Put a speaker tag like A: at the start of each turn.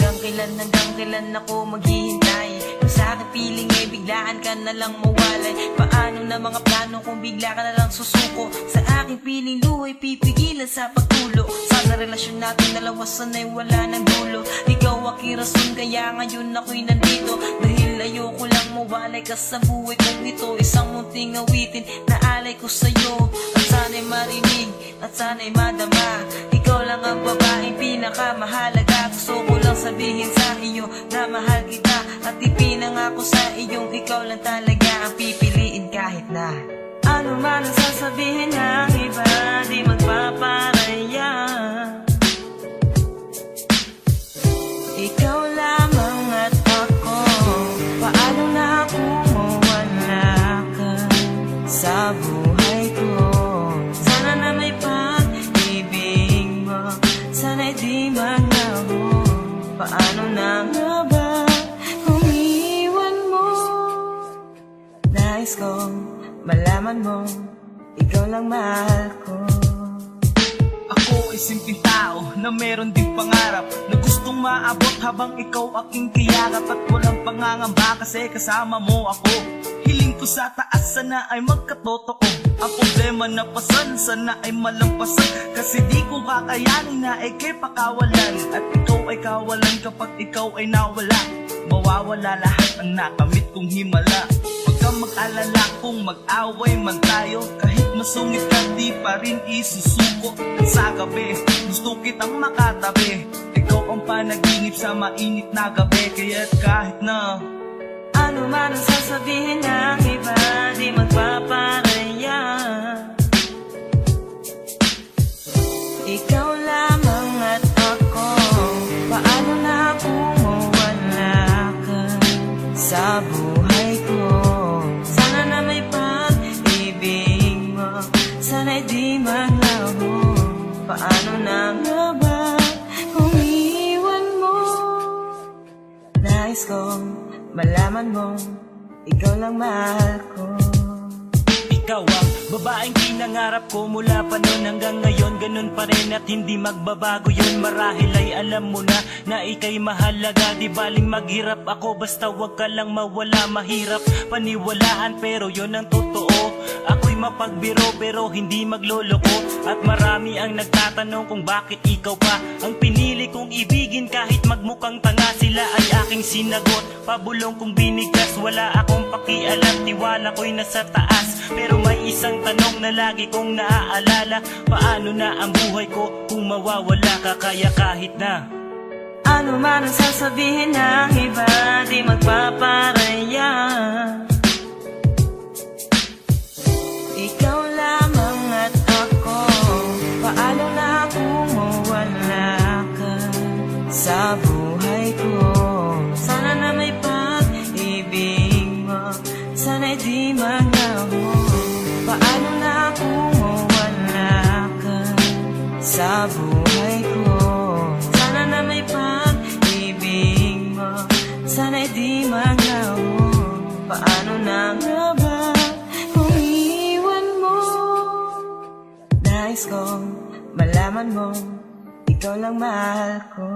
A: Hanggang kailan, hanggang kailan ako maghihintay? Kung sa akin feeling ay biglaan ka na lang mawalay. Paano na mga plano kung bigla ka na lang susuko? Sa aking piling luhay pipigilan sa pagtulo. Sana relasyon natin dalawa sanay wala ng dulo. Ikaw aking rason kaya ngayon ako'y nandito. Dahil ayoko lang mawalay ka sa buhay kong ito Isang munting awitin na alay ko sa'yo. At sana'y marinig at sana'y madama. Ikaw lang ang babaeng ko lang sabihin sa iyo na mahal kita At ipinangako sa iyong ikaw lang talaga ang pipiliin kahit na Ano man ang sasabihin ng iba di magpaparaya. Ikaw Nais kong malaman mo Ikaw lang mahal ko.
B: Ako ay simpleng tao na meron ding pangarap Na gustong maabot habang ikaw aking kiyakap At walang pangangamba kasi kasama mo ako. Hiling ko sa taas sana ay magkatotoo Ang problema na pasan sana ay malampasan Kasi di ko kakayanin na ike pakawalan. At ikaw ay kawalan kapag ikaw ay nawala Mawawala lahat ang nakamit kong himala mag-alala kung mag-away man tayo. Kahit masungit ka di pa rin isusuko. At sa gabi gusto kitang makatabi. Ikaw ang panaginip sa mainit na gabi. Kaya't kahit na
A: Ano man ang sasabihin ng iba Di magpaparaya Sana'y di maglaho Paano na nga ba kung iwan mo? Nais kong malaman mo Ikaw lang mahal ko.
C: Ikaw ang babaeng pinangarap ko mula pa noon hanggang ngayon. Ganun pa rin at hindi magbabago yun. Marahil ay alam mo na na ikay mahalaga. Di baling maghirap ako basta wag ka lang mawala. Mahirap paniwalaan pero yon ang totoo Ako'y mapagbiro pero hindi magloloko. At marami ang nagtatanong kung bakit ikaw pa Ang pinili kong ibigin. Kahit magmukhang tanga Sila ay aking sinagot. Pabulong kong binigkas Wala akong pakialam. Tiwala ko'y nasa taas Pero may isang tanong na lagi kong naaalala. Paano na ang buhay ko kung mawawala ka? Kaya kahit na
A: Ano man ang sasabihin ng iba Paano na kung mawala ka sa buhay ko? Sana na may pag-ibig mo. Sana'y di maglaho Paano na kung mawala ka sa buhay Nais kong malaman mo Ikaw lang mahal ko